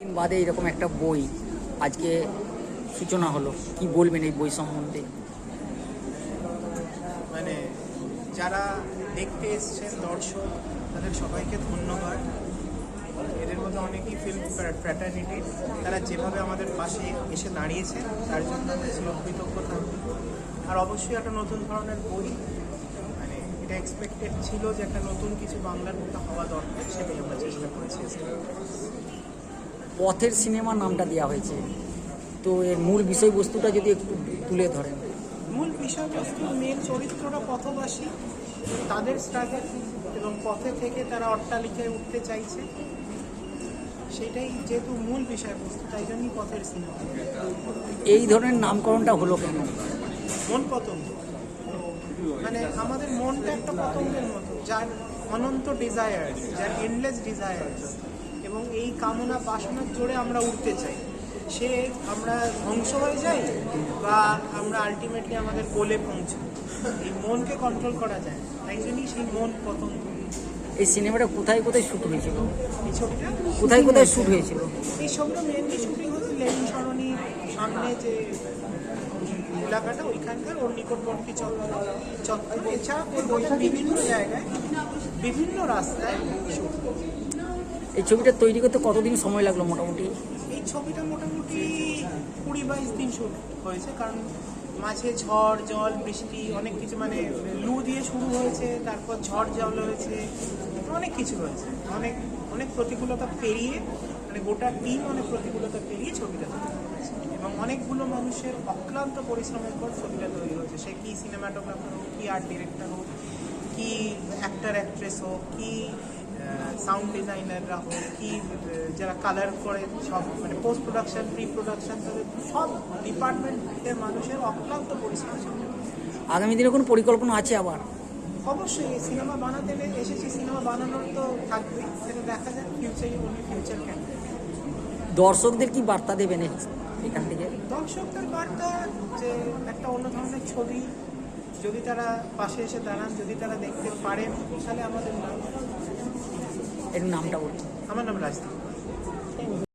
দিন বাদে এরকম একটা বই আজকে সূচনা হলো। কি বলবেন এই বই সম্বন্ধে? মানে যারা দেখতে এসছেন দর্শক, তাদের সবাইকে ধন্যবাদ। এদের মধ্যে অনেকেই ফিল্ম ফ্র্যাটার্নিটি তারা যেভাবে আমাদের পাশে এসে দাঁড়িয়েছে তার জন্য আমি চিরকৃতজ্ঞ থাকব আর অবশ্যই একটা নতুন ধরনের বই মানে এটা এক্সপেক্টেড ছিল যে একটা নতুন কিছু বাংলার মতো হওয়া দরকার, সেটাই আমরা চেষ্টা করেছি পথের সিনেমা নামটা দেওয়া হয়েছে। তো এর মূল বিষয়বস্তুটা যদি একটু তুলে ধরেন। মূল বিষয়বস্তু মেন চরিত্রটা পথবাসী তাদের স্ট্রাগল এবং পথে থেকে তারা অট্টালিকায় উঠতে চাইছে। সেটাই যেহেতু মূল বিষয়বস্তু তাই জন্যই পথের সিনেমা। এই ধরনের নামকরণটা হলো কেন? মন পতঙ্গ। মানে আমাদের মনটা একটা পতঙ্গের মতো যার অনন্ত ডিজায়ার যার এন্ডলেস ডিজায়ার এবং এই কামনা বাসনার জোরে আমরা উঠতে চাই। সে আমরা ধ্বংস হয়ে যাই বা আমরা আলটিমেটলি আমাদের গোলে পৌঁছাই। এই মনকে কন্ট্রোল করা যায়। তাই জন্যই সেই মন পতঙ্গ এই সিনেমাটা কোথায় কোথায় শুট হয়েছিল? এই ছবিটা কোথায় কোথায় শুট হয়েছিল? এই ছবিটা মেনলি শুটিং হচ্ছে লেনিন সরণি সামনে যে এলাকাটা ওইখানকার ওর নিকটবর্তী চত্বর চত্বর এছাড়া বিভিন্ন জায়গায় বিভিন্ন রাস্তায় shoot। এই ছবিটা তৈরি করতে কতদিন সময় লাগল মোটামুটি? এই ছবিটা মোটামুটি কুড়ি বাইশ দিন হয়েছে, কারণ মাঝে ঝড়, জল, বৃষ্টি, অনেক কিছু মানে লু দিয়ে শুরু হয়েছে, তারপর ঝড়, জল হয়েছে, অনেক কিছু হয়েছে। অনেক অনেক প্রতিকূলতা পেরিয়ে মানে গোটা টিম অনেক প্রতিকূলতা পেরিয়ে ছবিটা তৈরি হয়েছে। এবং অনেকগুলো মানুষের অক্লান্ত পরিশ্রমের পর ছবিটা তৈরি হয়েছে। সে কি সিনেমাটোগ্রাফার হোক, কি আর্ট ডিরেক্টর হোক, কি অ্যাক্টার অ্যাক্ট্রেস হোক, কি সাউন্ড ডিজাইনাররা হোক কি যারা কালার করে সব মানে পোস্ট প্রোডাকশন প্রি প্রোডাকশন সব ডিপার্টমেন্টের মানুষের অক্লান্ত পরিশ্রম। আগামী দিনে কোনো পরিকল্পনা আছে আবার? অবশ্যই সিনেমা বানাতে এসেছি সিনেমা বানানোর তো থাকবেই সেটা দেখা যাক ফিউচারই অনলি ফিউচার ক্যান দর্শকদের কি বার্তা দেবেন এখান থেকে? দর্শকদের বার্তা যে একটা অন্য ধরনের ছবি যদি তারা পাশে এসে দাঁড়ান যদি তারা দেখতে পারেন তাহলে আমাদের নাম। এর নামটা বলুন। আমার নাম রাজদীপ।